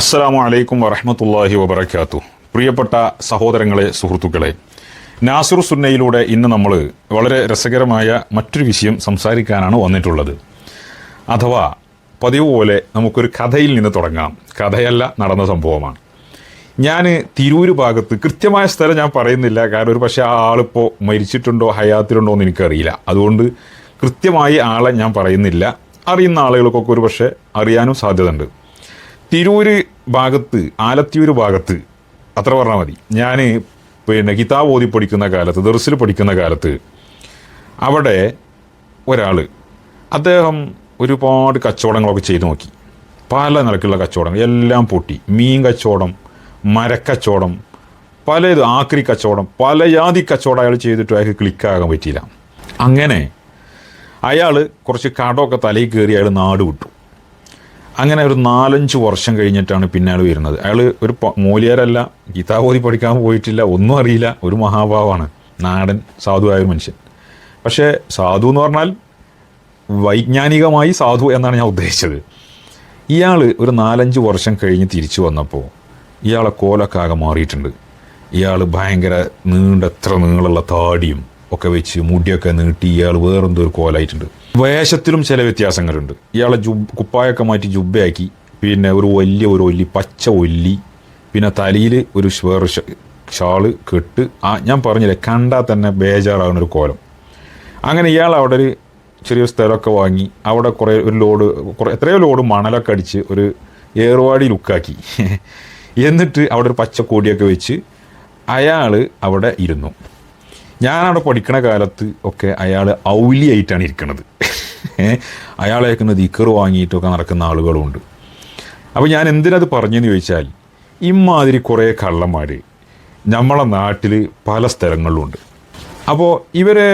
അസ്സലാമു അലൈക്കും വറഹമത്തല്ലാഹി വബർക്കാത്തു പ്രിയപ്പെട്ട സഹോദരങ്ങളെ സുഹൃത്തുക്കളെ നാസുർ സുന്നയിലൂടെ ഇന്ന് നമ്മൾ വളരെ രസകരമായ മറ്റൊരു വിഷയം സംസാരിക്കാനാണ് വന്നിട്ടുള്ളത്. അഥവാ പതിവ് പോലെ നമുക്കൊരു കഥയിൽ നിന്ന് തുടങ്ങാം. കഥയല്ല നടന്ന സംഭവമാണ്. ഞാൻ തിരൂര് ഭാഗത്ത് കൃത്യമായ സ്ഥലം ഞാൻ പറയുന്നില്ല. കാരണം ഒരു പക്ഷേ ആ ആളിപ്പോൾ മരിച്ചിട്ടുണ്ടോ ഹയാത്തിലുണ്ടോ എന്ന് എനിക്കറിയില്ല. അതുകൊണ്ട് കൃത്യമായി ആളെ ഞാൻ പറയുന്നില്ല. അറിയുന്ന ആളുകൾക്കൊക്കെ ഒരു പക്ഷേ അറിയാനും സാധ്യതയുണ്ട്. തിരൂര് ഭാഗത്ത് ആലത്തിയൂര് ഭാഗത്ത് അത്ര പറഞ്ഞാൽ മതി. ഞാൻ പിന്നെ കിതാബ് ഓതി പഠിക്കുന്ന കാലത്ത് ദർസിൽ പഠിക്കുന്ന കാലത്ത് അവിടെ ഒരാൾ അദ്ദേഹം ഒരുപാട് കച്ചവടങ്ങളൊക്കെ ചെയ്തു നോക്കി. പല നിലക്കുള്ള കച്ചവടങ്ങൾ എല്ലാം പൊട്ടി. മീൻ കച്ചവടം മരക്കച്ചവടം പല ഇത് ആക്രി കച്ചവടം പല ജാതി കച്ചവടം അയാൾ ചെയ്തിട്ട് അയാൾക്ക് ക്ലിക്കാകാൻ പറ്റിയില്ല. അങ്ങനെ അയാൾ കുറച്ച് കടമൊക്കെ തലയിൽ കയറി അയാൾ നാട് വിട്ടു. അങ്ങനെ ഒരു നാലഞ്ച് വർഷം കഴിഞ്ഞിട്ടാണ് പിന്നെ അയാൾ വരുന്നത്. അയാൾ ഒരു മൂലിയാരല്ല ഗീതാബോധി പഠിക്കാൻ പോയിട്ടില്ല ഒന്നും അറിയില്ല ഒരു മഹാഭാവമാണ് നാടൻ സാധുവായ ഒരു മനുഷ്യൻ. പക്ഷേ സാധു എന്ന് പറഞ്ഞാൽ വൈജ്ഞാനികമായി സാധു എന്നാണ് ഞാൻ ഉദ്ദേശിച്ചത്. ഇയാൾ ഒരു നാലഞ്ച് വർഷം കഴിഞ്ഞ് തിരിച്ചു വന്നപ്പോൾ ഇയാളെ കോലൊക്കെ ആകെ മാറിയിട്ടുണ്ട്. ഇയാൾ ഭയങ്കര നീണ്ടത്ര നീളമുള്ള താടിയും ഒക്കെ വെച്ച് മുടിയൊക്കെ നീട്ടി ഇയാൾ വേറെന്തോ ഒരു കോലായിട്ടുണ്ട്. വേഷത്തിലും ചില വ്യത്യാസങ്ങളുണ്ട്. ഇയാളെ ജുബ് കുപ്പായൊക്കെ മാറ്റി ജുബയാക്കി പിന്നെ ഒരു വലിയ ഒരു ഒല്ലി പച്ച ഒല്ലി പിന്നെ തലയിൽ ഒരു വേറൊരു വേറെ ഷാൾ കെട്ട് ആ ഞാൻ പറഞ്ഞില്ലേ കണ്ടാൽ തന്നെ ബേജാറാകുന്ന ഒരു കോലം. അങ്ങനെ ഇയാൾ അവിടെ ഒരു ചെറിയ സ്ഥലമൊക്കെ വാങ്ങി അവിടെ കുറേ ഒരു ലോഡ് കുറേ എത്രയോ ലോഡ് മണലൊക്കെ അടിച്ച് ഒരു ഏറുവാടി ലുക്കാക്കി. എന്നിട്ട് അവിടെ ഒരു പച്ച പച്ചക്കോടിയൊക്കെ വെച്ച് അയാൾ അവിടെ ഇരുന്നു. ഞാനവിടെ പഠിക്കണ കാലത്ത് ഒക്കെ അയാൾ ഔലിയായിട്ടാണ് ഇരിക്കുന്നത് അയാളേക്കുന്ന ദിക്കർ വാങ്ങിയിട്ടൊക്കെ നടക്കുന്ന ആളുകളുണ്ട്. അപ്പോൾ ഞാൻ എന്തിനത് പറഞ്ഞെന്ന് ചോദിച്ചാൽ ഇമാതിരി കുറേ കള്ളന്മാർ നമ്മളെ നാട്ടിൽ പല സ്ഥലങ്ങളിലുണ്ട്. അപ്പോൾ ഇവരെ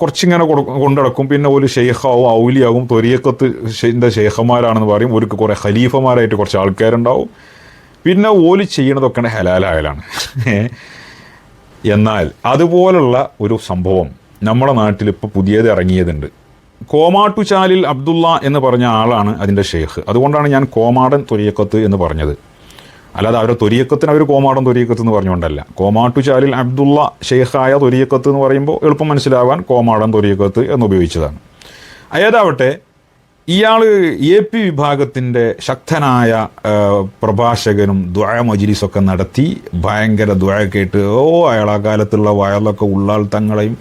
കുറച്ചിങ്ങനെ കൊണ്ടടക്കും. പിന്നെ ഒരു ഷെയ്ഖാവും ഔലിയാവും തൊരിയക്കത്ത് ഷെയ്ന്റെ ഷെയ്ഖന്മാരാണെന്ന് പറയും. ഒരു കുറേ ഖലീഫമാരായിട്ട് കുറച്ച് ആൾക്കാരുണ്ടാവും. പിന്നെ ഓൽ ചെയ്യണതൊക്കെ ഹലാലായാലാണ്. എന്നാൽ അതുപോലുള്ള ഒരു സംഭവം നമ്മുടെ നാട്ടിൽ ഇപ്പോൾ പുതിയത് ഇറങ്ങിയതുണ്ട്. കോമാട്ടുചാലിൽ അബ്ദുള്ള എന്ന് പറഞ്ഞ ആളാണ് അതിന്റെ ഷെയ്ഖ്. അതുകൊണ്ടാണ് ഞാൻ കോമാടൻ തൊരിയക്കത്ത് എന്ന് പറഞ്ഞത്. അല്ലാതെ അവരുടെ തൊരിയക്കത്തിന് അവർ കോമാടൻ തൊരിയക്കത്ത് എന്ന് പറഞ്ഞുകൊണ്ടല്ല. കോമാട്ടുചാലിൽ അബ്ദുള്ള ഷെയ്ഖായ തൊരിയക്കത്ത് എന്ന് പറയുമ്പോൾ എളുപ്പം മനസ്സിലാവാൻ കോമാടൻ തൊരിയക്കത്ത് എന്ന് ഉപയോഗിച്ചതാണ്. ഏതാവട്ടെ ഇയാൾ എ പി വിഭാഗത്തിന്റെ ശക്തനായ പ്രഭാഷകനും ദ്വയ മജിലിസൊക്കെ നടത്തി ഭയങ്കര ദ്വയ കേട്ട് ഓ അയാൾ ആ കാലത്തുള്ള വയലൊക്കെ ഉള്ളാൾ തങ്ങളെയും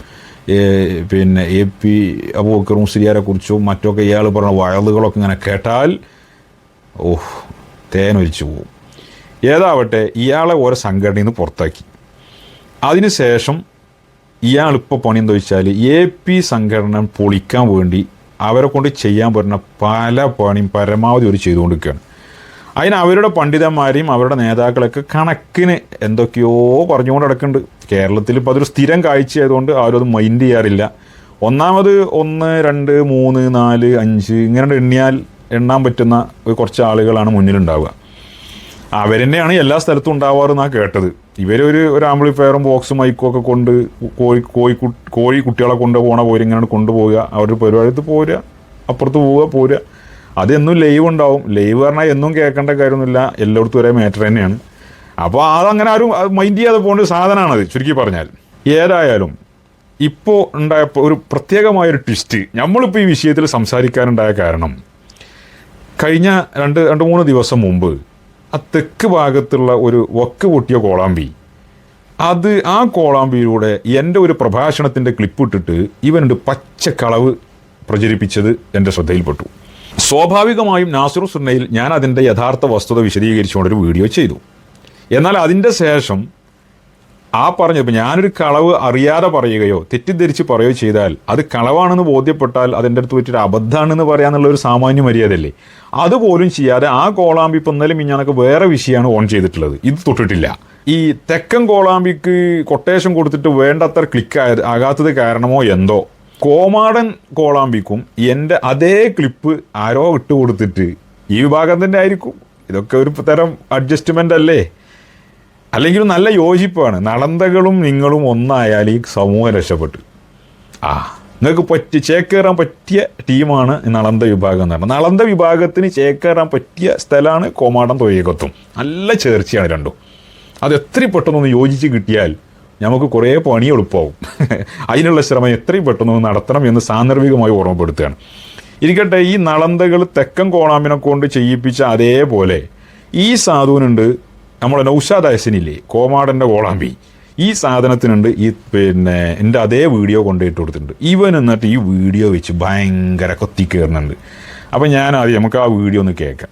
പിന്നെ എ പി അബൂക്കറും മുസ്ലിയാരെ കുറിച്ചും മറ്റൊക്കെ ഇയാൾ പറഞ്ഞ വയലുകളൊക്കെ ഇങ്ങനെ കേട്ടാൽ ഓഹ് തേനൊലിച്ചു പോവും. ഏതാവട്ടെ ഇയാളെ ഓരോ സംഘടനയിൽ നിന്ന് പുറത്താക്കി. അതിനുശേഷം ഇയാളിപ്പോൾ പണി എന്താ വെച്ചാൽ എ പി സംഘടന പൊളിക്കാൻ വേണ്ടി അവരെ കൊണ്ട് ചെയ്യാൻ പറ്റുന്ന പല പണിയും പരമാവധി ഒരു ചെയ്തുകൊണ്ടിരിക്കുകയാണ്. അതിന് അവരുടെ പണ്ഡിതന്മാരെയും അവരുടെ നേതാക്കളൊക്കെ കണക്കിന് എന്തൊക്കെയോ പറഞ്ഞുകൊണ്ട് നടക്കുന്നുണ്ട്. കേരളത്തിൽ ഇപ്പോൾ അതൊരു സ്ഥിരം കാഴ്ചയായതുകൊണ്ട് ആരും മൈൻഡ് ചെയ്യാറില്ല. ഒന്നാമത് ഒന്ന് രണ്ട് മൂന്ന് നാല് അഞ്ച് ഇങ്ങനെ എണ്ണിയാൽ എണ്ണാൻ പറ്റുന്ന കുറച്ച് ആളുകളാണ് മുന്നിലുണ്ടാവുക. അവരെന്നെയാണ് എല്ലാ സ്ഥലത്തും ഉണ്ടാവാറെന്നാണ് കേട്ടത്. ഇവരൊരു ഒരു ആംപ്ലിഫയറും ബോക്സും മൈക്കും ഒക്കെ കൊണ്ട് കോഴി കോഴി കോഴി കുട്ടികളെ കൊണ്ടുപോകണ പോലെ ഇങ്ങനെ കൊണ്ടുപോവുക അവരുടെ പരിപാടിത്ത് പോരുക അപ്പുറത്ത് പോവുക പോരുക. അതെന്നും ലൈവ് ഉണ്ടാവും. ലൈവ് പറഞ്ഞാൽ എന്നും കേൾക്കേണ്ട കാര്യമൊന്നുമില്ല. എല്ലായിടത്തും ഒരേ മാറ്റർ തന്നെയാണ്. അപ്പോൾ അതങ്ങനെ ആരും മൈൻഡ് ചെയ്യാതെ പോകേണ്ട ഒരു സാധനമാണത് ചുരുക്കി പറഞ്ഞാൽ. ഏതായാലും ഇപ്പോൾ ഉണ്ടായപ്പോൾ ഒരു പ്രത്യേകമായൊരു ട്വിസ്റ്റ് നമ്മളിപ്പോൾ ഈ വിഷയത്തിൽ സംസാരിക്കാനുണ്ടായ കാരണം കഴിഞ്ഞ രണ്ട് രണ്ട് മൂന്ന് ദിവസം മുമ്പ് ആ തെക്ക് ഭാഗത്തുള്ള ഒരു വക്ക് പൊട്ടിയ കോളാമ്പി. അത് ആ കോളാമ്പിയിലൂടെ എന്റെ ഒരു പ്രഭാഷണത്തിന്റെ ക്ലിപ്പ് ഇട്ടിട്ട് ഇവനുണ്ട് പച്ചക്കളവ് പ്രചരിപ്പിച്ചത് എന്റെ ശ്രദ്ധയിൽപ്പെട്ടു. സ്വാഭാവികമായും നാസിറു സുന്നയിൽ ഞാൻ അതിന്റെ യഥാർത്ഥ വസ്തുത വിശദീകരിച്ചുകൊണ്ടൊരു വീഡിയോ ചെയ്തു. എന്നാൽ അതിന്റെ ശേഷം ആ പറഞ്ഞ ഇപ്പം ഞാനൊരു കളവ് അറിയാതെ പറയുകയോ തെറ്റിദ്ധരിച്ച് പറയുകയോ ചെയ്താൽ അത് കളവാണെന്ന് ബോധ്യപ്പെട്ടാൽ അതിന്റെ അടുത്ത് പറ്റിയൊരു അബദ്ധമാണെന്ന് പറയാന്നുള്ള ഒരു സാമാന്യ മര്യാദയല്ലേ? അതുപോലും ചെയ്യാതെ ആ കോളാമ്പി ഇപ്പം ഇന്നലെ മിഞ്ഞാനൊക്കെ വേറെ വിഷയമാണ് ഓൺ ചെയ്തിട്ടുള്ളത്. ഇത് തൊട്ടിട്ടില്ല. ഈ തെക്കൻ കോളാമ്പിക്ക് കൊട്ടേഷൻ കൊടുത്തിട്ട് വേണ്ടത്ര ക്ലിക്ക് ആകാത്തത് കാരണമോ എന്തോ? കോമാടൻ കോളാമ്പിക്കും എന്റെ അതേ ക്ലിപ്പ് ആരോ ഇട്ട് കൊടുത്തിട്ട് ഈ വിഭാഗം തന്നെ ആയിരിക്കും. ഇതൊക്കെ ഒരു തരം അഡ്ജസ്റ്റ്മെന്റ് അല്ലേ? അല്ലെങ്കിൽ നല്ല യോജിപ്പാണ്. നളന്തകളും നിങ്ങളും ഒന്നായാൽ ഈ സമൂഹം രക്ഷപ്പെട്ടു. ആ നിങ്ങൾക്ക് പറ്റി ചേക്കേറാൻ പറ്റിയ ടീമാണ് നളന്ത വിഭാഗം എന്ന് പറഞ്ഞത് നളന്ത വിഭാഗത്തിന് ചേക്കേറാൻ പറ്റിയ സ്ഥലമാണ് കോമാടം തൊയ്യകത്തും നല്ല ചേർച്ചയാണ് രണ്ടും. അത് എത്രയും പെട്ടെന്നൊന്ന് യോജിച്ച് കിട്ടിയാൽ നമുക്ക് കുറേ പണി എളുപ്പമാവും. അതിനുള്ള ശ്രമം എത്രയും പെട്ടെന്ന് നടത്തണം എന്ന് സാന്ദർഭികമായി ഓർമ്മപ്പെടുത്തുകയാണ്. ഇരിക്കട്ടെ ഈ നളന്തകൾ തെക്കൻ കോണാമിനെ കൊണ്ട് ചെയ്യിപ്പിച്ച അതേപോലെ ഈ സാധുവിനുണ്ട് നമ്മുടെ നൗഷാദ് അയസിനില്ലേ കോമാടന്റെ കോളാമ്പി. ഈ സാധനത്തിനുണ്ട് ഈ പിന്നെ എന്റെ അതേ വീഡിയോ കൊണ്ടുപോയിട്ട് കൊടുത്തിട്ടുണ്ട്. ഇവൻ എന്നിട്ട് ഈ വീഡിയോ വെച്ച് ഭയങ്കര കൊത്തി കയറുന്നുണ്ട് അപ്പോൾ ഞാൻ ആദ്യം നമുക്ക് ആ വീഡിയോ ഒന്ന് കേൾക്കാം.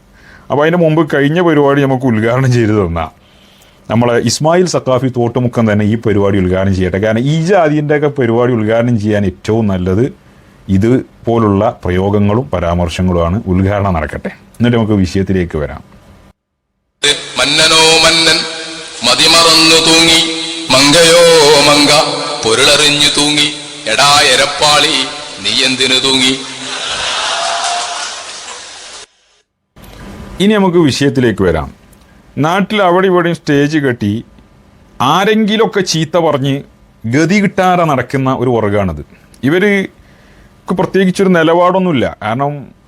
അപ്പോൾ അതിന്റെ മുമ്പ് കഴിഞ്ഞ പരിപാടി നമുക്ക് ഉദ്ഘാടനം ചെയ്തു തന്നാൽ നമ്മളെ ഇസ്മായിൽ സക്കാഫി തോട്ടുമുക്കം തന്നെ ഈ പരിപാടി ഉദ്ഘാടനം ചെയ്യട്ടെ. കാരണം ഈ ജാതിന്റെയൊക്കെ പരിപാടി ഉദ്ഘാടനം ചെയ്യാൻ ഏറ്റവും നല്ലത് ഇതുപോലുള്ള പ്രയോഗങ്ങളും പരാമർശങ്ങളുമാണ് ഉദ്ഘാടനം നടക്കട്ടെ. എന്നിട്ട് നമുക്ക് വിഷയത്തിലേക്ക് വരാം. മന്നനോ മന്നൻ. മതിമറന്നു തൂങ്ങി. മങ്കയോ മങ്ക പൊരുളറിഞ്ഞു തൂങ്ങി. എടാ എരപ്പാളി നീ എന്തിനു തൂങ്ങി? ഇനി നമുക്ക് വിഷയത്തിലേക്ക് വരാം. നാട്ടിൽ അവിടെ ഇവിടെയും സ്റ്റേജ് കെട്ടി ആരെങ്കിലുമൊക്കെ ചീത്ത പറഞ്ഞ് ഗതി കിട്ടാതെ നടക്കുന്ന ഒരു വർഗമാണിത് ഇവർക്ക് പ്രത്യേകിച്ചൊരു നിലപാടൊന്നുമില്ല. കാരണം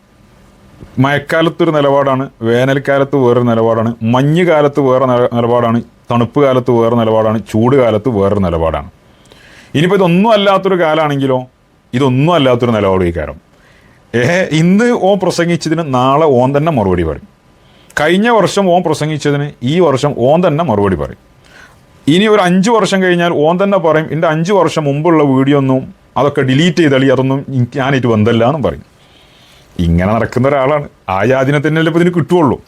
മഴക്കാലത്തൊരു നിലപാടാണ് വേനൽക്കാലത്ത് വേറൊരു നിലപാടാണ് മഞ്ഞ് കാലത്ത് വേറെ നിലപാടാണ് തണുപ്പ് കാലത്ത് വേറെ നിലപാടാണ് ചൂട് കാലത്ത് വേറൊരു നിലപാടാണ്. ഇനിയിപ്പോൾ ഇതൊന്നും അല്ലാത്തൊരു കാലാണെങ്കിലോ ഇതൊന്നും അല്ലാത്തൊരു നിലപാട് ഈ കാരം ഏ ഇന്ന് ഓൻ പ്രസംഗിച്ചതിന് നാളെ ഓൻ തന്നെ മറുപടി പറയും. കഴിഞ്ഞ വർഷം ഓൻ പ്രസംഗിച്ചതിന് ഈ വർഷം ഓൻ തന്നെ മറുപടി പറയും. ഇനി ഒരു അഞ്ച് വർഷം കഴിഞ്ഞാൽ ഓൻ തന്നെ പറയും എന്റെ അഞ്ച് വർഷം മുമ്പുള്ള വീഡിയോ ഒന്നും അതൊക്കെ ഡിലീറ്റ് ചെയ്തളി അതൊന്നും ഞാനിട്ട് ബന്ധമില്ല എന്നും പറയും. ഇങ്ങനെ നടക്കുന്ന ഒരാളാണ്. ആ ജാതിനെ തന്നെയല്ലേ ഇപ്പോൾ ഇതിന് കിട്ടുള്ളൂ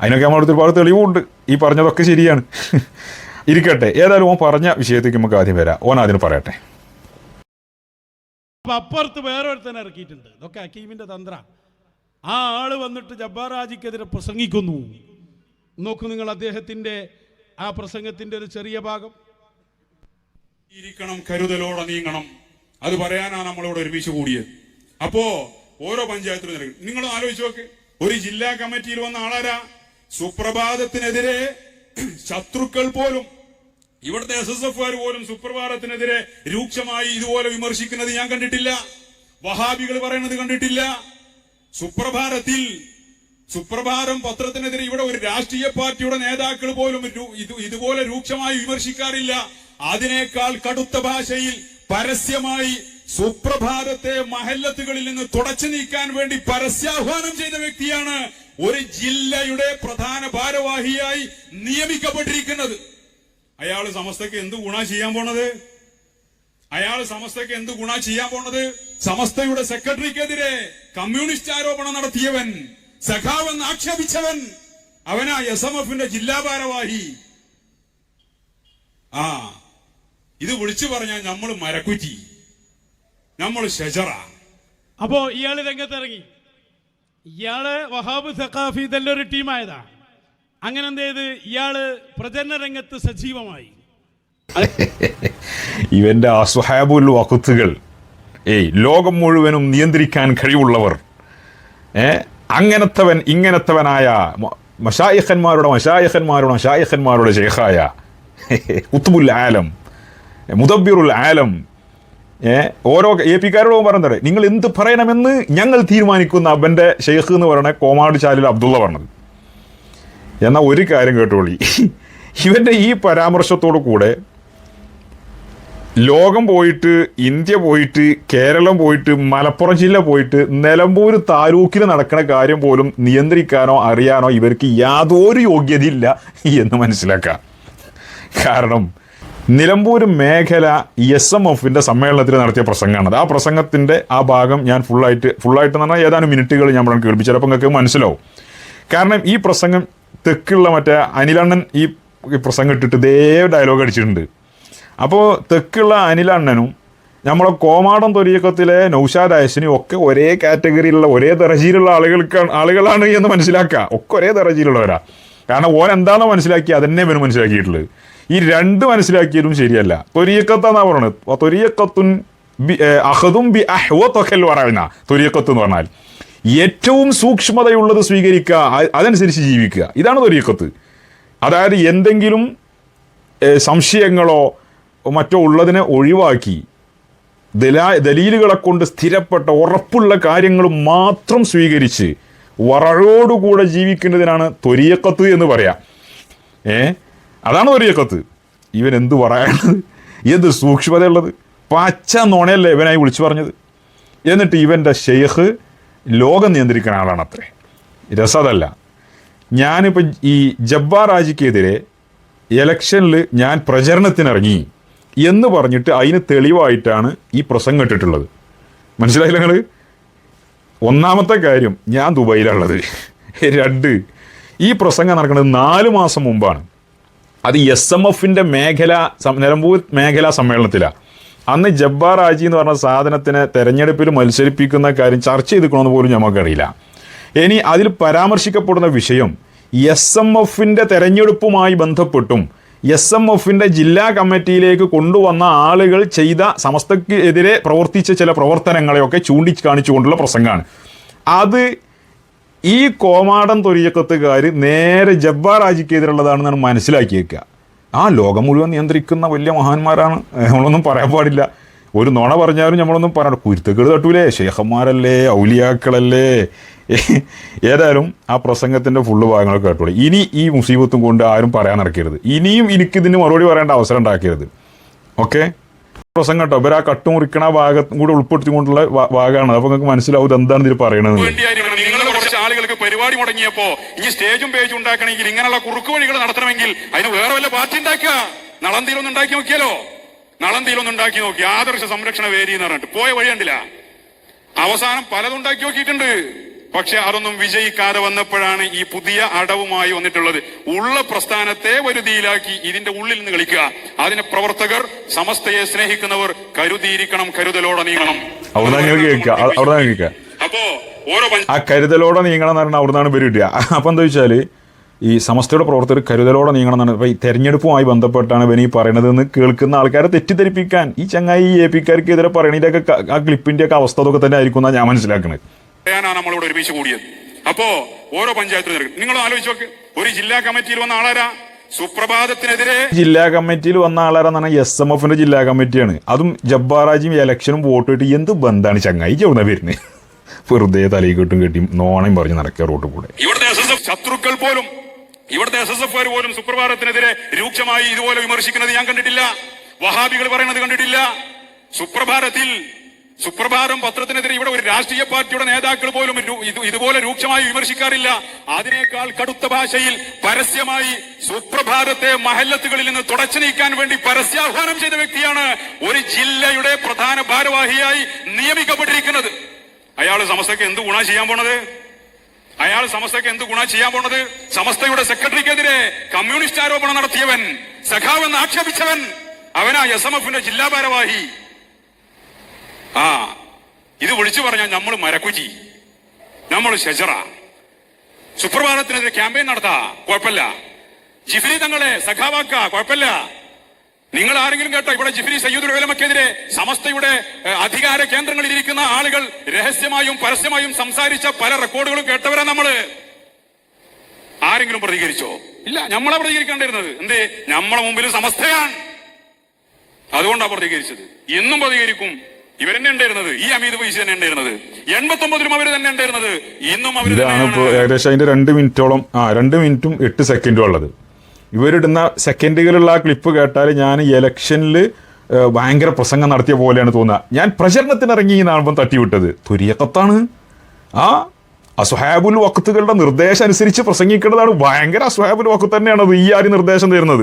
അതിനൊക്കെ നമ്മൾ ഒരുപാട് തെളിവുണ്ട്. ഈ പറഞ്ഞതൊക്കെ ശരിയാണ്. ഇരിക്കട്ടെ. ഏതായാലും ഓൻ പറഞ്ഞ വിഷയത്തേക്ക് നമുക്ക് ആദ്യം വരാം. ഓൻ ആദ്യം പറയട്ടെ. അപ്പൊ അപ്പുറത്ത് വേറൊരുത്തന്നെ ഇറക്കിയിട്ടുണ്ട്. ഇതൊക്കെ അക്കീമിന്റെ തന്ത്ര. ആ ആൾ വന്നിട്ട് ജബ്ബാറാജിക്കെതിരെ പ്രസംഗിക്കുന്നു. നോക്കൂ നിങ്ങൾ അദ്ദേഹത്തിന്റെ ആ പ്രസംഗത്തിന്റെ ഒരു ചെറിയ ഭാഗം. ഇരിക്കണം കരുതലോടെ നീങ്ങണം. അത് പറയാനാണ് നമ്മളോട് ഒരുമിച്ച് കൂടിയത്. അപ്പോ ഓരോ പഞ്ചായത്തിലും നടക്കും നിങ്ങൾ ആലോചിച്ച് നോക്ക്. ഒരു ജില്ലാ കമ്മിറ്റിയിൽ വന്ന ആളാരാ? സുപ്രഭാതത്തിനെതിരെ ശത്രുക്കൾ പോലും ഇവിടുത്തെ എസ് എസ് എഫ് പോലും സുപ്രഭാതത്തിനെതിരെ രൂക്ഷമായി ഇതുപോലെ വിമർശിക്കുന്നത് ഞാൻ കണ്ടിട്ടില്ല. വഹാബികൾ പറയുന്നത് കണ്ടിട്ടില്ല. സുപ്രഭാതത്തിൽ സുപ്രഭാതം പത്രത്തിനെതിരെ ഇവിടെ ഒരു രാഷ്ട്രീയ പാർട്ടിയുടെ നേതാക്കൾ പോലും ഇതുപോലെ രൂക്ഷമായി വിമർശിക്കാറില്ല. അതിനേക്കാൾ കടുത്ത ഭാഷയിൽ പരസ്യമായി സുപ്രഭാതത്തെ മഹല്ലത്തുകളിൽ നിന്ന് തുടച്ചു നീക്കാൻ വേണ്ടി പരസ്യാഹ്വാനം ചെയ്ത വ്യക്തിയാണ് ഒരു ജില്ലയുടെ പ്രധാന ഭാരവാഹിയായി നിയമിക്കപ്പെട്ടിരിക്കുന്നത്. അയാൾ സമസ്തക്ക് എന്ത് ഗുണ ചെയ്യാൻ പോണത്? അയാൾ സമസ്തക്ക് എന്ത് ഗുണ ചെയ്യാൻ പോണത്? സമസ്തയുടെ സെക്രട്ടറിക്കെതിരെ കമ്മ്യൂണിസ്റ്റ് ആരോപണം നടത്തിയവൻ സഖാവെന്ന് ആക്ഷേപിച്ചവൻ അവനാ എസ് എം എഫിന്റെ ജില്ലാ ഭാരവാഹി. ആ ഇത് വിളിച്ചു പറഞ്ഞാൽ നമ്മൾ മരക്കുറ്റി. നമ്മൾ ഷജറ. അപ്പോ ഇയാൾ രംഗത്തിറങ്ങി. ഇയാൾ വഹാബ് സഖാഫി ഇതെല്ലാം ഒരു ടീമായതാ. അങ്ങനെ എന്ത് ചെയ്ത്? ഇയാൾ പ്രചരണ രംഗത്ത് സജീവമായി. ഇവന്റെ അസ്വഹാബുൽ വഖത്തുകൾ. ഏയ് ലോകം മുഴുവനും നിയന്ത്രിക്കാൻ കഴിവുള്ളവർ. ഏ അങ്ങനത്തവൻ ഇങ്ങനത്തവനായ മഷായഹന്മാരുടെ മഷായിഖന്മാരുടെ മഷായഹന്മാരുടെ മഷായിഖന്മാരുടെ ഷെയ്ഖായ കുത്തുബുൽ ആലം. മുദബ്ബിറുൽ ആലം. ഓരോ എ പിക്കാരോടും പറഞ്ഞത് നിങ്ങൾ എന്ത് പറയണമെന്ന് ഞങ്ങൾ തീരുമാനിക്കുന്ന അവന്റെ ഷെയ്ഖ് എന്ന് പറയുന്ന കോമാട് ചാലിൽ അബ്ദുള്ള പറഞ്ഞത്. എന്നാൽ ഒരു കാര്യം കേട്ടോളി. ഇവന്റെ ഈ പരാമർശത്തോടു കൂടെ ലോകം പോയിട്ട് ഇന്ത്യ പോയിട്ട് കേരളം പോയിട്ട് മലപ്പുറം ജില്ല പോയിട്ട് നിലമ്പൂർ താലൂക്കിൽ നടക്കുന്ന കാര്യം പോലും നിയന്ത്രിക്കാനോ അറിയാനോ ഇവർക്ക് യാതൊരു യോഗ്യതയില്ല എന്ന് മനസ്സിലാക്കാം. കാരണം നിലമ്പൂർ മേഖല എസ് എം എഫിന്റെ സമ്മേളനത്തിൽ നടത്തിയ പ്രസംഗമാണത്. ആ പ്രസംഗത്തിന്റെ ആ ഭാഗം ഞാൻ ഫുള്ളായിട്ട് ഫുള്ളായിട്ട് എന്ന് പറഞ്ഞാൽ ഏതാനും മിനിറ്റുകൾ ഞാൻ ഇവിടെ കേൾപ്പിച്ചു. ചിലപ്പോൾ നിങ്ങൾക്ക് മനസ്സിലാവും. കാരണം ഈ പ്രസംഗം തെക്കുള്ള മറ്റേ അനിലണ്ണൻ ഈ പ്രസംഗം ഇട്ടിട്ട് ഇതേ ഡയലോഗ് അടിച്ചിട്ടുണ്ട്. അപ്പോൾ തെക്കുള്ള അനിലണ്ണനും നമ്മളെ കോമാടം തൊരിയക്കത്തിലെ നൗഷാദ് അയസിനും ഒക്കെ ഒരേ കാറ്റഗറിയിലുള്ള ഒരേ ദറജിയിലുള്ള ആളുകൾക്ക് ആളുകളാണ് എന്ന് മനസ്സിലാക്കുക. ഒക്കെ ഒരേ ദറജിയിലുള്ളവരാ കാരണം ഓൻ എന്താണോ മനസ്സിലാക്കി അതന്നെ ഇവന് മനസ്സിലാക്കിയിട്ടുള്ളത്. ഈ രണ്ട് മനസ്സിലാക്കിയതും ശരിയല്ല. തൊരിയക്കത്താന്നാ പറയുന്നത് തൊരിയക്കത്തുൻ ബി അഹദും ബി അഹ്വത്തൊക്കെ പറയുന്ന തൊരിയക്കത്ത് എന്ന് പറഞ്ഞാൽ ഏറ്റവും സൂക്ഷ്മതയുള്ളത് സ്വീകരിക്കുക അതനുസരിച്ച് ജീവിക്കുക. ഇതാണ് തൊരിയക്കത്ത്. അതായത് എന്തെങ്കിലും സംശയങ്ങളോ മറ്റോ ഉള്ളതിനെ ഒഴിവാക്കി ദലാ ദലീലുകളെ കൊണ്ട് സ്ഥിരപ്പെട്ട ഉറപ്പുള്ള കാര്യങ്ങൾ മാത്രം സ്വീകരിച്ച് വറഴോടുകൂടെ ജീവിക്കുന്നതിനാണ് ത്വരിയക്കത്ത് എന്ന് പറയാം. ഏ? അതാണ് ത്വരിയക്കത്ത് ഇവൻ എന്ത് പറയാനുള്ളത് എന്ത് സൂക്ഷ്മതയുള്ളത്? പച്ച നുണയല്ലേ ഇവനായി വിളിച്ചു പറഞ്ഞത്? എന്നിട്ട് ഇവന്റെ ഷെയ്ഖ് ലോകം നിയന്ത്രിക്കുന്ന ആളാണ് അത്രേ. രസതല്ല. ഞാനിപ്പോൾ ഈ ജബ്ബാർ ആജിക്കെതിരെ ഇലക്ഷനിൽ ഞാൻ പ്രചരണത്തിനിറങ്ങി എന്ന് പറഞ്ഞിട്ട് അതിന് തെളിവായിട്ടാണ് ഈ പ്രസംഗം ഇട്ടിട്ടുള്ളത്. മനസ്സിലായില്ല നിങ്ങൾ ഒന്നാമത്തെ കാര്യം ഞാൻ ദുബൈയിലുള്ളത് രണ്ട് ഈ പ്രസംഗം നടക്കുന്നത് നാല് മാസം മുമ്പാണ്. അത് എസ് എം എഫിന്റെ മേഖല നിലമ്പൂർ മേഖലാ സമ്മേളനത്തിലാണ് അന്ന് ജബ്ബാർ ആജി എന്ന് പറഞ്ഞ സാധനത്തിനെ തെരഞ്ഞെടുപ്പിൽ മത്സരിപ്പിക്കുന്ന കാര്യം ചർച്ച ചെയ്തിക്കണമെന്ന് പോലും നമുക്കറിയില്ല ഇനി അതിൽ പരാമർശിക്കപ്പെടുന്ന വിഷയം എസ് എം എഫിന്റെ തെരഞ്ഞെടുപ്പുമായി ബന്ധപ്പെട്ടും എസ് എം എഫിന്റെ ജില്ലാ കമ്മിറ്റിയിലേക്ക് കൊണ്ടുവന്ന ആളുകൾ ചെയ്ത സമസ്തക്കെതിരെ പ്രവർത്തിച്ച ചില പ്രവർത്തനങ്ങളെയൊക്കെ ചൂണ്ടിക്കാണിച്ചുകൊണ്ടുള്ള പ്രസംഗമാണ്. അത് ഈ കോമാടൻ തൊരിയക്കത്തുകാർ നേരെ ജബ്ബാർ രാജിക്കെതിരുള്ളതാണെന്നാണ് മനസ്സിലാക്കി വെക്കുക ആ ലോകം മുഴുവൻ നിയന്ത്രിക്കുന്ന വലിയ മഹാന്മാരാണ്. നമ്മളൊന്നും പറയാൻ പാടില്ല. ഒരു നുണ പറഞ്ഞാലും നമ്മളൊന്നും പറയാൻ കുരുത്തക്കേട് തട്ടൂലേ. ശേഖന്മാരല്ലേ ഔലിയാക്കളല്ലേ. ഏതായാലും ആ പ്രസംഗത്തിന്റെ ഫുള്ള് ഭാഗങ്ങളൊക്കെ കേട്ടോളൂ. ഇനി ഈ മുസീബത്തും കൊണ്ട് ആരും പറയാൻ നടക്കരുത്. ഇനിയും എനിക്കിതിന് മറുപടി പറയേണ്ട അവസരം ഉണ്ടാക്കരുത്. ഓക്കെ? പ്രസംഗം കേട്ടോ. ഇവർ ആ കട്ടുമുറിക്കണ ഭാഗം കൂടെ ഉൾപ്പെടുത്തിക്കൊണ്ടുള്ള ഭാഗമാണ്. അപ്പോൾ നിങ്ങൾക്ക് മനസ്സിലാവും എന്താണ് ഇതിൽ പറയണത് ആളുകൾക്ക് പരിപാടി മുടങ്ങിയപ്പോ ഇനി സ്റ്റേജും പേജും ഉണ്ടാക്കണമെങ്കിൽ ഇങ്ങനെയുള്ള കുറുക്ക് വഴികൾ നടത്തണമെങ്കിൽ അതിന് വേറെ വല്ല പാർട്ടി ഉണ്ടാക്കുക? നളന്തിയിലൊന്നും ഉണ്ടാക്കി നോക്കിയാലോ? നളന്തിയിലൊന്നും ഉണ്ടാക്കി നോക്കി. ആദർശ സംരക്ഷണ വേദി എന്ന് പറഞ്ഞിട്ട്. പോയ വഴി കണ്ടില്ല. അവസാനം പലതും ഉണ്ടാക്കി നോക്കിയിട്ടുണ്ട്. പക്ഷെ അതൊന്നും വിജയിക്കാതെ വന്നപ്പോഴാണ് ഈ പുതിയ അടവുമായി വന്നിട്ടുള്ളത്. ഉള്ള പ്രസ്ഥാനത്തെ വരുതിയിലാക്കി ഇതിന്റെ ഉള്ളിൽ നിന്ന് കളിക്കുക. അതിന് പ്രവർത്തകർ സമസ്തയെ സ്നേഹിക്കുന്നവർ കരുതിയിരിക്കണം കരുതലോടെ നീങ്ങണം. അപ്പോ ആ കരുതലോടെ നീങ്ങണം എന്ന് പറഞ്ഞാൽ അവിടുന്നാണ് ഇവർ കിട്ടുക. അപ്പം എന്താ വെച്ചാൽ ഈ സമസ്തയുടെ പ്രവർത്തകർ കരുതലോടെ നീങ്ങണം എന്നാണ്. ഇപ്പം ഈ തെരഞ്ഞെടുപ്പുമായി ബന്ധപ്പെട്ടാണ് ഇവൻ ഈ പറയണതെന്ന് കേൾക്കുന്ന ആൾക്കാരെ തെറ്റിദ്ധരിപ്പിക്കാൻ ഈ ചങ്ങായി ഈ എ പിക്കാർക്കെതിരെ പറയണതിന്റെയൊക്കെ ആ ക്ലിപ്പിന്റെ ഒക്കെ അവസ്ഥ അതൊക്കെ തന്നെ ആയിരിക്കും എന്നാണ് ഞാൻ മനസ്സിലാക്കുന്നത് നമ്മളോട് ഒരുമിച്ച് കൂടിയത്. അപ്പോ ഓരോ പഞ്ചായത്തിലും നിങ്ങൾ ആലോചിച്ച് നോക്ക്. ഒരു ജില്ലാ കമ്മിറ്റിയിൽ വന്ന ആളാരാ? സുപ്രഭാതത്തിനെതിരെ ജില്ലാ കമ്മിറ്റിയിൽ വന്ന ആളാരെന്ന് പറഞ്ഞാൽ എസ് എം എഫിന്റെ ജില്ലാ കമ്മിറ്റിയാണ്. അതും ജബ്ബാറാജിയും ഇലക്ഷനും വോട്ട് കിട്ടി. എന്ത് ബന്ധാണ് ചങ്ങായി ചെവിടുന്ന വെറുതെ തലയിക്കെട്ടും കെട്ടി നോണയും പറഞ്ഞ് നടക്കുക റോട്ട് കൂടെ. ഇവിടുത്തെ ശത്രുക്കൾ പോലും ഇവിടുത്തെ എസ് എസ് എഫ് പോലും സുപ്രഭാതത്തിനെതിരെ രൂക്ഷമായി ഇതുപോലെ വിമർശിക്കുന്നത് ഞാൻ കണ്ടിട്ടില്ല. വഹാബികൾ പറയുന്നത് കണ്ടിട്ടില്ല. സുപ്രഭാതത്തിൽ സുപ്രഭാതം പത്രത്തിനെതിരെ ഇവിടെ ഒരു രാഷ്ട്രീയ പാർട്ടിയുടെ നേതാക്കൾ പോലും ഇതുപോലെ രൂക്ഷമായി വിമർശിക്കാറില്ല. അതിനേക്കാൾ കടുത്ത ഭാഷയിൽ പരസ്യമായി സുപ്രഭാതത്തെ മഹല്ലത്തുകളിൽ നിന്ന് തുടച്ചു നീക്കാൻ വേണ്ടി പരസ്യാഹ്വാനം ചെയ്ത വ്യക്തിയാണ് ഒരു ജില്ലയുടെ പ്രധാന ഭാരവാഹിയായി നിയമിക്കപ്പെട്ടിരിക്കുന്നത്. അയാൾ സമസ്തയ്ക്ക് എന്ത് ഗുണ ചെയ്യാൻ പോണത്? അയാൾ സമസ്തയ്ക്ക് എന്ത് ഗുണ ചെയ്യാൻ പോണത്? സമസ്തയുടെ സെക്രട്ടറിക്കെതിരെ കമ്മ്യൂണിസ്റ്റ് ആരോപണം നടത്തിയവൻ സഖാവെന്ന് ആക്ഷേപിച്ചവൻ അവനാ എസ് എം എഫിന്റെ ജില്ലാ ഭാരവാഹി ആ ഇത് വിളിച്ചു പറഞ്ഞാൽ നമ്മൾ മരക്കുചി. നമ്മൾ ഷെജറ സുപ്രഭാതത്തിനെതിരെ ക്യാമ്പയിൻ നടത്താ. കുഴപ്പമില്ല. ജിഫിലി തങ്ങളെ സഖാവാക്ക. കുഴപ്പമില്ല. നിങ്ങൾ ആരെങ്കിലും കേട്ടോ ഇവിടെ ജിഫിരി സയ്യൂദ് ഉലമക്കെതിരെ സമസ്തയുടെ അധികാര കേന്ദ്രങ്ങളിൽ ഇരിക്കുന്ന ആളുകൾ രഹസ്യമായും പരസ്യമായും സംസാരിച്ച പല റെക്കോർഡുകളും കേട്ടവരാ നമ്മൾ. ആരെങ്കിലും പ്രതികരിച്ചോ? ഇല്ല നമ്മളെ പ്രതികരിക്കേണ്ടിരുന്നത് എന്തേ? നമ്മളെ മുമ്പിൽ സമസ്തയാണ്. അതുകൊണ്ടാണ് പ്രതികരിച്ചത്. ഇന്നും പ്രതികരിക്കും. ഇവരെന്നെ ഉണ്ടായിരുന്നത്. ഈ അമീത് പൈസ തന്നെ ഉണ്ടായിരുന്നത്. എൺപത്തി ഒമ്പതിലും അവർ തന്നെ ഉണ്ടായിരുന്നത്. ഇന്നും അവർ ഇതാണ് ഇപ്പോൾ ഏകദേശം അതിന്റെ രണ്ട് മിനിറ്റോളം ആ രണ്ട് മിനിറ്റും എട്ട് സെക്കൻഡും ഉള്ളത്. ഇവരിടുന്ന സെക്കൻഡുകളുള്ള ആ ക്ലിപ്പ് കേട്ടാൽ ഞാൻ ഇലക്ഷനിൽ ഭയങ്കര പ്രസംഗം നടത്തിയ പോലെയാണ് തോന്നുക. ഞാൻ പ്രചരണത്തിന് ഇറങ്ങി എന്നാണ് തട്ടിവിട്ടത്. തുരിയക്കത്താണ് ആ അസ്വഹാബുൽ വക്കത്തുകളുടെ നിർദ്ദേശം അനുസരിച്ച് പ്രസംഗിക്കേണ്ടതാണ്. ഭയങ്കര അസ്വഹാബുൽ വക്കത്ത് തന്നെയാണ് ഈ ആര് നിർദ്ദേശം തരുന്നത്.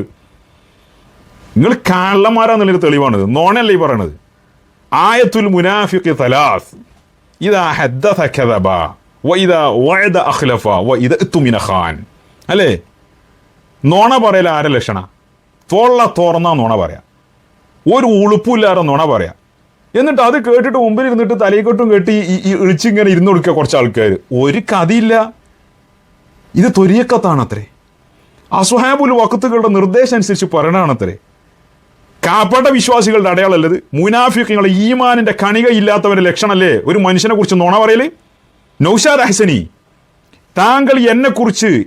നിങ്ങൾ കള്ളന്മാരാന്നുള്ളൊരു തെളിവാണ്. നോണല്ലേ ഈ പറയണത്. ആയത്തുൽ മുനാഫിഖ് തലാസ് ഇതാ വഅദ അഖ്ലഫ. ഖാൻ. അല്ലേ? നോണ പറയൽ ആരെ ലക്ഷണ? തൊള്ള തുറന്നാ നോണ പറയാം. ഒരു ഉളുപ്പില്ലാതെ നുണ പറയാം. എന്നിട്ട് അത് കേട്ടിട്ട് മുമ്പിൽ ഇരുന്നിട്ട് തലയിക്കൊട്ടും കെട്ടി ഈ- ഇളിച്ചിങ്ങനെ ഇരുന്ന് കൊടുക്കുക കുറച്ച് ആൾക്കാർ ഒരു കഥയില്ല. ഇത് തൊരിയക്കത്താണത്രേ അസുഹാബുൽ വക്കത്തുകളുടെ നിർദ്ദേശം അനുസരിച്ച് പറയണാണത്രേ കാപ്പട്ട വിശ്വാസികളുടെ അടയാളല്ലത്. മുനാഫിക്കങ്ങളെ ഈമാനിന്റെ കണിക ഇല്ലാത്തവരുടെ ലക്ഷണമല്ലേ ഒരു മനുഷ്യനെ കുറിച്ച് നുണ പറയൽ? നൗഷാദ് അഹ്സനി താങ്കൾ എന്നെക്കുറിച്ച്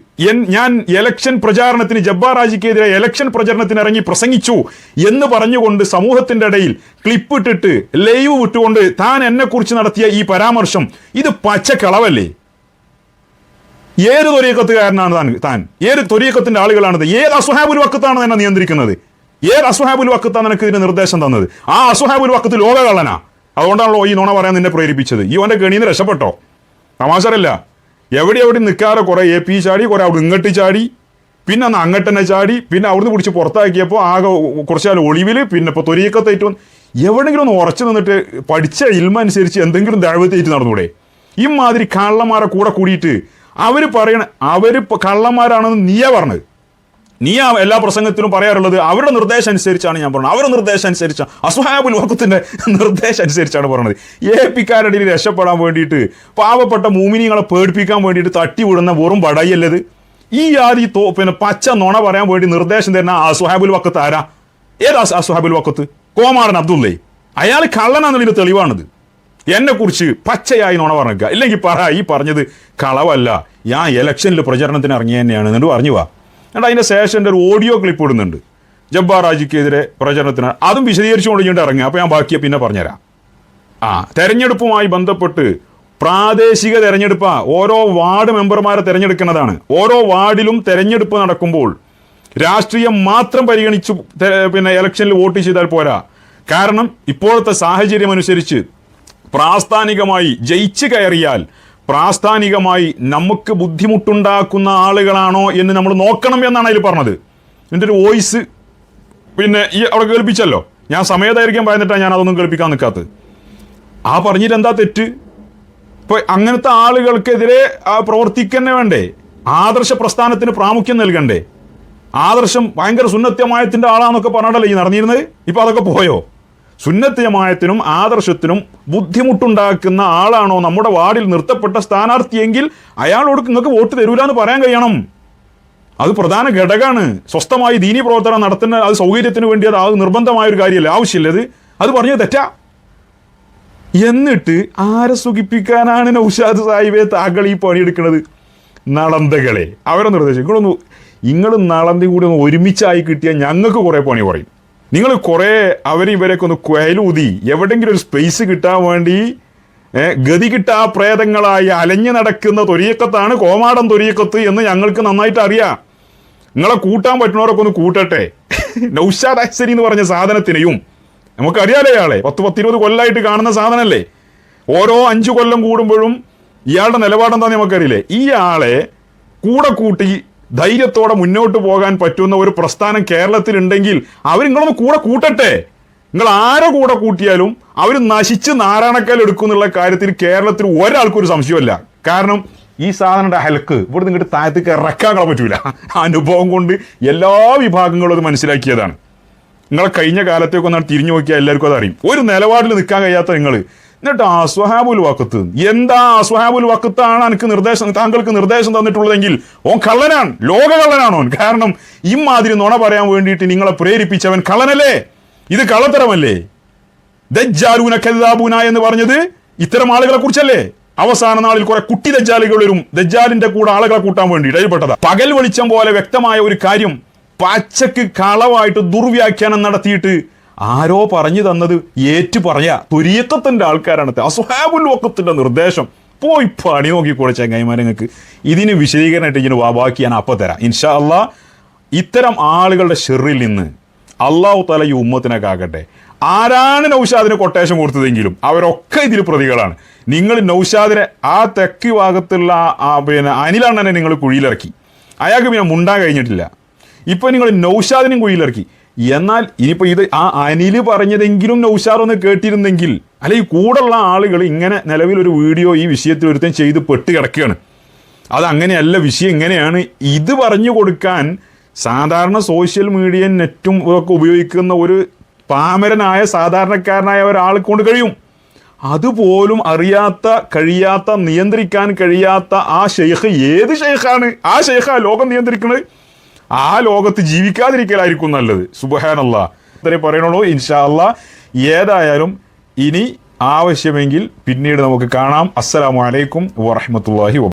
ഞാൻ എലക്ഷൻ പ്രചാരണത്തിന് ജബ്ബാർ റാജിക്കെതിരെ എലക്ഷൻ പ്രചരണത്തിന് ഇറങ്ങി പ്രസംഗിച്ചു എന്ന് പറഞ്ഞുകൊണ്ട് സമൂഹത്തിന്റെ ഇടയിൽ ക്ലിപ്പ് ഇട്ടിട്ട് ലൈവ് വിട്ടുകൊണ്ട് താൻ എന്നെക്കുറിച്ച് നടത്തിയ ഈ പരാമർശം ഇത് പച്ചക്കളവല്ലേ? ഏത് തൊരീക്കത്തുകാരനാണ് താൻ താൻ? ഏത് തൊരീക്കത്തിന്റെ ആളുകളാണ് ഏത് അസുഹാബുൽ വക്കത്താണ് എന്നെ നിയന്ത്രിക്കുന്നത്? ഏത് അസുഹാബുൽ വക്കത്താണ് നിനക്ക് ഇതിന് നിർദ്ദേശം തന്നത്? ആ അസുഹാബുൽ വക്കത്ത് ലോകകള്ളനാ. അതുകൊണ്ടാണല്ലോ ഈ നുണ പറയാൻ നിന്നെ പ്രേരിപ്പിച്ചത്. ഈ ഓന്റെ കെണിന്ന് രക്ഷപ്പെട്ടോ? തമാശരല്ല എവിടെ എവിടെ നിൽക്കാതെ കുറേ എ പി ചാടി കുറേ അവിടെ ഇങ്ങോട്ട് ചാടി. പിന്നെ അന്ന് അങ്ങോട്ട് തന്നെ ചാടി. പിന്നെ അവിടുന്ന് പിടിച്ച് പുറത്താക്കിയപ്പോൾ ആകെ കുറച്ചാൽ ഒളിവിൽ പിന്നെ ഇപ്പോൾ തൊരീക്കത്തേറ്റ് വന്ന് എവിടെയെങ്കിലും ഒന്ന് ഉറച്ചു നിന്നിട്ട് പഠിച്ച ഇൽമ അനുസരിച്ച് എന്തെങ്കിലും ദഴവത്തേറ്റ് നടന്നൂടെ? ഇമാതിരി കള്ളന്മാരെ കൂടെ കൂടിയിട്ട് അവർ പറയണ അവർ കള്ളന്മാരാണെന്ന് നീയാ പറഞ്ഞത്? നീ ആ എല്ലാ പ്രസംഗത്തിലും പറയാറുള്ളത് അവരുടെ നിർദ്ദേശം അനുസരിച്ചാണ് ഞാൻ പറഞ്ഞത്. അവരുടെ നിർദ്ദേശം അനുസരിച്ചാണ് അസുഹാബുൽ വക്കത്തിന്റെ നിർദ്ദേശം അനുസരിച്ചാണ് പറഞ്ഞത് എ പിക്കാരുടെ രക്ഷപ്പെടാൻ വേണ്ടിയിട്ട് പാവപ്പെട്ട മൂമിനികളെ പേടിപ്പിക്കാൻ വേണ്ടിയിട്ട് തട്ടി വിടുന്ന വെറും വടയല്ലത്. ഈ ആദ്യ തോ പിന്നെ പച്ച നുണ പറയാൻ വേണ്ടി നിർദ്ദേശം തരുന്ന അസുഹാബുൽ വക്കത്ത് ആരാ? ഏതാ അസുഹാബുൽ വക്കത്ത് കോമാടൻ അബ്ദുള്ളേ. അയാൾ കള്ളനാണെന്നതിന് തെളിവാണിത്. എന്നെ കുറിച്ച് പച്ചയായി നുണ പറഞ്ഞേക്കുക. ഇല്ലെങ്കിൽ പറ ഈ പറഞ്ഞത് കളവല്ല. ഞാൻ ഇലക്ഷനിൽ പ്രചരണത്തിന് ഇറങ്ങിയ തന്നെയാണ് എന്നിട്ട് പറഞ്ഞു വാ. എന്നിട്ട് അതിന്റെ ശേഷം ഒരു ഓഡിയോ ക്ലിപ്പ് ഇടുന്നുണ്ട്. ജബ്ബാർ രാജിക്കെതിരെ പ്രചരണത്തിന് അതും വിശദീകരിച്ചുകൊണ്ട് ഞാൻ ഇറങ്ങി അപ്പോൾ ഞാൻ ബാക്കിയെ പിന്നെ പറഞ്ഞുതരാം. ആ തെരഞ്ഞെടുപ്പുമായി ബന്ധപ്പെട്ട് പ്രാദേശിക തെരഞ്ഞെടുപ്പാ. ഓരോ വാർഡ് മെമ്പർമാരെ തിരഞ്ഞെടുക്കുന്നതാണ്. ഓരോ വാർഡിലും തെരഞ്ഞെടുപ്പ് നടക്കുമ്പോൾ രാഷ്ട്രീയം മാത്രം പരിഗണിച്ച് പിന്നെ ഇലക്ഷനിൽ വോട്ട് ചെയ്താൽ പോരാ. കാരണം ഇപ്പോഴത്തെ സാഹചര്യം അനുസരിച്ച് പ്രാസ്ഥാനികമായി ജയിച്ചു കയറിയാൽ പ്രാസ്ഥാനികമായി നമുക്ക് ബുദ്ധിമുട്ടുണ്ടാക്കുന്ന ആളുകളാണോ എന്ന് നമ്മൾ നോക്കണം എന്നാണ് അതിൽ പറഞ്ഞത്. എന്റെ ഒരു വോയിസ്? പിന്നെ ഈ അവിടെ കേൾപ്പിച്ചല്ലോ. ഞാൻ സമയദൈർഘ്യം പറഞ്ഞിട്ടാണ് ഞാൻ അതൊന്നും കേൾപ്പിക്കാൻ നിൽക്കാത്തത് ആ പറഞ്ഞിട്ട് എന്താ തെറ്റ്? ഇപ്പോൾ അങ്ങനത്തെ ആളുകൾക്കെതിരെ പ്രവർത്തിക്കന്നെ വേണ്ടേ? ആദർശ പ്രസ്ഥാനത്തിന് പ്രാമുഖ്യം നൽകണ്ടേ? ആദർശം ഭയങ്കര സുന്നത്യമായത്തിന്റെ ആളാന്നൊക്കെ പറഞ്ഞിട്ടല്ലേ ഈ നടന്നിരുന്നത്? ഇപ്പോൾ അതൊക്കെ പോയോ? സുന്നത്യമായത്തിനും ആദർശത്തിനും ബുദ്ധിമുട്ടുണ്ടാക്കുന്ന ആളാണോ നമ്മുടെ വാർഡിൽ നിർത്തപ്പെട്ട സ്ഥാനാർത്ഥിയെങ്കിൽ അയാളോട് നിങ്ങൾക്ക് വോട്ട് തരൂല എന്ന് പറയാൻ കഴിയണം. അത് പ്രധാന ഘടകമാണ്. സ്വസ്ഥമായി ദീനി പ്രവർത്തനം നടത്തുന്ന അത് സൗകര്യത്തിന് വേണ്ടി അത് നിർബന്ധമായ ഒരു കാര്യമല്ല. ആവശ്യമില്ല അത്. അത് പറഞ്ഞത് തെറ്റാ. എന്നിട്ട് ആരെ സുഖിപ്പിക്കാനാണ് നൗഷാദ് സാഹിബെ താങ്കൾ ഈ പണിയെടുക്കുന്നത്? നളന്തകളെ. അവരെ നിർദ്ദേശം. നിങ്ങളൊന്ന് നിങ്ങൾ നളന്തി കൂടി ഒന്ന് ഒരുമിച്ചായി കിട്ടിയാൽ ഞങ്ങൾക്ക് കുറേ പണി പറയും. നിങ്ങൾ കുറേ അവരെ ഇവരെയൊക്കെ ഒന്ന് കുയലൂതി എവിടെയെങ്കിലും ഒരു സ്പേസ് കിട്ടാൻ വേണ്ടി ഗതി കിട്ടാ പ്രേതങ്ങളായി അലഞ്ഞു നടക്കുന്ന തൊരിയക്കത്താണ് കോമാടം തൊരിയക്കത്ത് എന്ന് ഞങ്ങൾക്ക് നന്നായിട്ട് അറിയാം. നിങ്ങളെ കൂട്ടാൻ പറ്റുന്നവരൊക്കെ ഒന്ന് കൂട്ടട്ടെ. നൗഷാദ് അക്സരി എന്ന് പറഞ്ഞ സാധനത്തിനെയും നമുക്കറിയാലേ ഇയാളെ. പത്ത് പത്തിരുപത് കൊല്ലമായിട്ട് കാണുന്ന സാധനമല്ലേ ഓരോ അഞ്ചു കൊല്ലം കൂടുമ്പോഴും ഇയാളുടെ നിലപാടെന്താന്ന് നമുക്കറിയില്ലേ? ഈ ആളെ കൂടെ കൂട്ടി ധൈര്യത്തോടെ മുന്നോട്ട് പോകാൻ പറ്റുന്ന ഒരു പ്രസ്ഥാനം കേരളത്തിലുണ്ടെങ്കിൽ അവർ നിങ്ങളൊന്ന് കൂടെ കൂട്ടട്ടെ. നിങ്ങൾ ആരെ കൂടെ കൂട്ടിയാലും അവർ നശിച്ച് നാരായണക്കാൽ എടുക്കുന്നുള്ള കാര്യത്തിൽ കേരളത്തിൽ ഒരാൾക്കൊരു ഒരു സംശയമല്ല കാരണം ഈ സാധനയുടെ ഹെൽക്ക് ഇവിടെ നിങ്ങോട്ട് താഴത്തേക്ക് ഇറക്കാൻ പറ്റൂല. അനുഭവം കൊണ്ട് എല്ലാ വിഭാഗങ്ങളും അത് മനസ്സിലാക്കിയതാണ്. നിങ്ങളെ കഴിഞ്ഞ കാലത്തേക്കൊന്നാണ് തിരിഞ്ഞു നോക്കിയാൽ എല്ലാവർക്കും അത് അറിയും ഒരു നിലപാടിൽ നിൽക്കാൻ കഴിയാത്ത നിങ്ങൾ എന്നിട്ട് അസ്വഹാബുൽ വക്കത്ത് എന്താ അസ്വഹാബുൽ വക്കത്താണ് എനിക്ക് നിർദ്ദേശം താങ്കൾക്ക് നിർദ്ദേശം തന്നിട്ടുള്ളതെങ്കിൽ ഓൻ കള്ളനാണ് ലോക കള്ളനാണ് കാരണം ഇമാതിരി നുണ പറയാൻ വേണ്ടിയിട്ട് നിങ്ങളെ പ്രേരിപ്പിച്ചവൻ കള്ളനല്ലേ? ഇത് കള്ളത്തരമല്ലേ? ദജ്ജാലൂന കല്ലാബൂന എന്ന് പറഞ്ഞത് ഇത്തരം ആളുകളെ കുറിച്ചല്ലേ? അവസാന നാളിൽ കുറെ കുട്ടി ദജ്ജാലുകൾ വരും. ദജ്ജാലിന്റെ കൂടെ ആളുകളെ കൂട്ടാൻ വേണ്ടിയിട്ട് അതിൽപ്പെട്ടതാ. പകൽ വെളിച്ചം പോലെ വ്യക്തമായ ഒരു കാര്യം പച്ചക്ക് കളവായിട്ട് ദുർവ്യാഖ്യാനം നടത്തിയിട്ട് ആരോ പറഞ്ഞു തന്നത് ഏറ്റു പറയാ തുരിയക്കത്തിന്റെ ആൾക്കാരാണ്. അസുഹാബുൽ വക്കത്തിന്റെ നിർദ്ദേശം. പോയി പണി നോക്കിക്കൂടെ ചങ്ങായിമാരങ്ങൾക്ക് ഇതിന് വിശദീകരണമായിട്ട് ഇങ്ങനെ ബാക്കി ഞാൻ അപ്പം തരാം. ഇൻഷാ അള്ളാ ഇത്തരം ആളുകളുടെ ഷെറിൽ നിന്ന് അള്ളാഹു തല ഈ ഉമ്മത്തിനൊക്കെ ആകട്ടെ ആരാണ് നൗഷാദിന് കൊട്ടേഷൻ കൊടുത്തതെങ്കിലും അവരൊക്കെ ഇതിൽ പ്രതികളാണ്. നിങ്ങൾ നൗഷാദിനെ ആ തെക്ക് ഭാഗത്തുള്ള ആ- പിന്നെ അനിലണ്ണനെ നിങ്ങൾ കുഴിയിലിറക്കി. അയാൾക്ക് പിന്നെ മുണ്ടാൻ കഴിഞ്ഞിട്ടില്ല. ഇപ്പൊ നിങ്ങൾ നൗഷാദിനും കുഴിയിലിറക്കി. എന്നാൽ ഇനിയിപ്പോൾ ഇത് ആ അനിൽ പറഞ്ഞതെങ്കിലും ഒന്ന് കേട്ടിരുന്നെങ്കിൽ അല്ലെ ഈ കൂടുള്ള ആളുകൾ ഇങ്ങനെ നിലവിലൊരു വീഡിയോ ഈ വിഷയത്തിൽ ഒരുത്തൻ ചെയ്ത് പെട്ട് കിടക്കുകയാണ്. അത് അങ്ങനെയല്ല വിഷയം ഇങ്ങനെയാണ്. ഇത് പറഞ്ഞു കൊടുക്കാൻ സാധാരണ സോഷ്യൽ മീഡിയ നെറ്റും ഒക്കെ ഉപയോഗിക്കുന്ന ഒരു പാമരനായ സാധാരണക്കാരനായ ഒരാൾ കൊണ്ട് കഴിയും. അതുപോലും അറിയാത്ത കഴിയാത്ത നിയന്ത്രിക്കാൻ കഴിയാത്ത ആ ഷെയ്ഖ് ഏത് ഷെയ്ഖാണ് ആ ഷെയ്ഖാ ലോകം നിയന്ത്രിക്കുന്നത്? ആ ലോകത്ത് ജീവിക്കാതിരിക്കലായിരിക്കും നല്ലത്. സുബഹാനല്ല. ഇത്രേ പറയണുള്ളൂ. ഇൻഷാ അല്ലാ ഏതായാലും ഇനി ആവശ്യമെങ്കിൽ പിന്നീട് നമുക്ക് കാണാം. അസ്സലാമു അലൈക്കും വറഹ്മത്തുള്ളാഹി വ